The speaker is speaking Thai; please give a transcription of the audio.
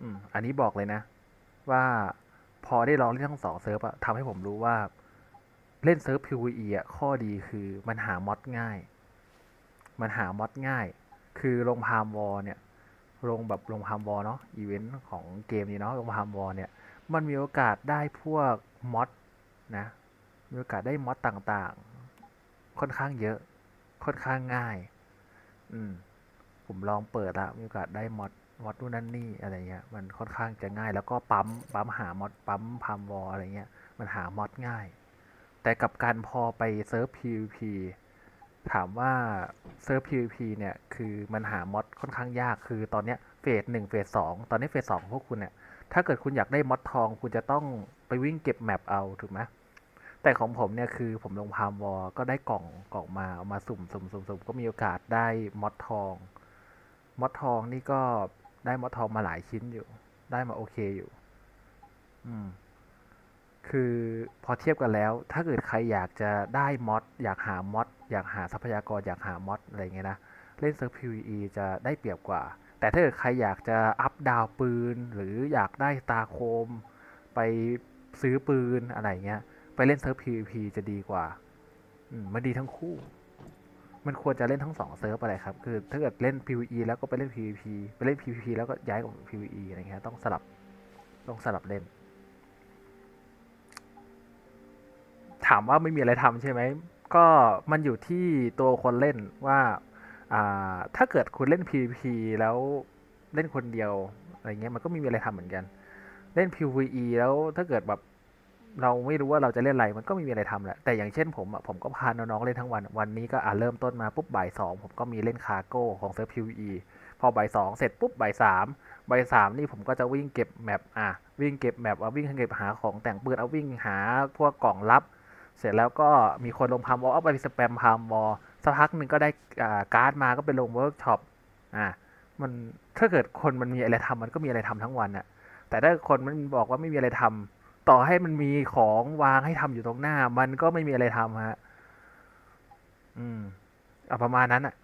อืม อันนี้บอกเลยนะ ว่าพอได้ลองเล่นทั้งสองเซิร์ฟอะทำให้ผมรู้ว่าเล่นเซิร์ฟ PVE อะข้อดีคือมันหามอดง่าย มันหามอดง่าย คือลงพามวอลเนี่ย ลงแบบลงพามวอลเนาะอีเวนต์ของเกมนี้เนาะลงพามวอลเนี่ย มันมีโอกาสได้พวกมอดนะ มีโอกาสได้มอดต่างๆ ค่อนข้างเยอะ ค่อนข้างง่าย อืม ผมลองเปิดละมีโอกาสได้มอดมอดนู่นนั่นนี่อะไรเงี้ยมันค่อนข้างจะง่าย แล้วก็ปั๊มปั๊มหามอดปั๊มพามวอลอะไรเงี้ยมันหามอดง่าย แต่กับการพอไปเซิร์ฟ PVP ถามว่าเซิร์ฟ PVP เนี่ยคือมันหามอดค่อนข้างยากคือตอนเนี้ยเฟสหนึ่งเฟสสองตอนนี้เฟสสองพวกคุณเนี่ยถ้าเกิดคุณอยากได้มอดทอง คุณจะต้องไปวิ่งเก็บแมปเอาถูกไหมแต่ของผมเนี่ยคือผมลงพามวอลก็ได้กล่องกล่องมาเอามาสุ่มสุ่มสุ่มสุ่มก็มีโอกาสได้มอดทอง มอดทองนี่ก็ได้มอดทองมาหลายชิ้นอยู่ ได้มาโอเคอยู่ อืม คือพอเทียบกันแล้ว ถ้าเกิดใครอยากจะได้มอดอยากหามอดอยากหาทรัพยากรอยากหามอดอะไรเงี้ยนะ เล่นเซิร์ฟ PVE จะได้เปรียบกว่า แต่ถ้าเกิดใครอยากจะอัพดาวปืน หรืออยากได้ตาโคม ไปซื้อปืนอะไรเงี้ย ไปเล่นเซิร์ฟ PVP จะดีกว่า อืมมันดีทั้งคู่ มันควรจะเล่นทั้งสองเซิร์ฟอะไรครับ คือถ้าเกิดเล่น PVE แล้วก็ไปเล่น PVP ไปเล่น PVP แล้วก็ย้ายกับ PVE อะไรเงี้ยต้องสลับต้องสลับเล่น ถามว่าไม่มีอะไรทำใช่ไหม ก็มันอยู่ที่ตัวคนเล่นว่าอ่าถ้าเกิดคุณเล่น PVP แล้วเล่นคนเดียวอะไรเงี้ยมันก็ไม่มีอะไรทำเหมือนกัน เล่น PVE แล้วถ้าเกิดแบบ เราไม่รู้ว่าเราจะเล่นอะไรมันก็ไม่มีอะไรทำแหละแต่อย่างเช่นผมอะผมก็พาน้องๆเล่นทั้งวัน วันนี้ก็อ่าเริ่มต้นมาปุ๊บบ่ายสองผมก็มีเล่นคาร์โก้ของเซิร์ฟ PVE พอบ่ายสองเสร็จปุ๊บบ่ายสามบ่ายสามนี่ผมก็จะวิ่งเก็บแมปอะวิ่งเก็บแมปเอาวิ่งเก็บหาของแต่งปืนเอาวิ่งหาพวกกล่องลับ เสร็จแล้วก็มีคนลงพามวอลเอาไปสแปมพามวอลสักพักหนึ่งก็ได้อ่าการ์ดมาก็ไปลงเวิร์กช็อปอะมันถ้าเกิดคนมันมีอะไรทำมันก็มีอะไรทำทั้งวันน่ะแต่ถ้าคนมันบอกว่าไม่มีอะไรทำ ต่อให้มันมีของวางให้ทำอยู่ตรงหน้า มันก็ไม่มีอะไรทำฮะ อืมเอาประมาณนั้นอะ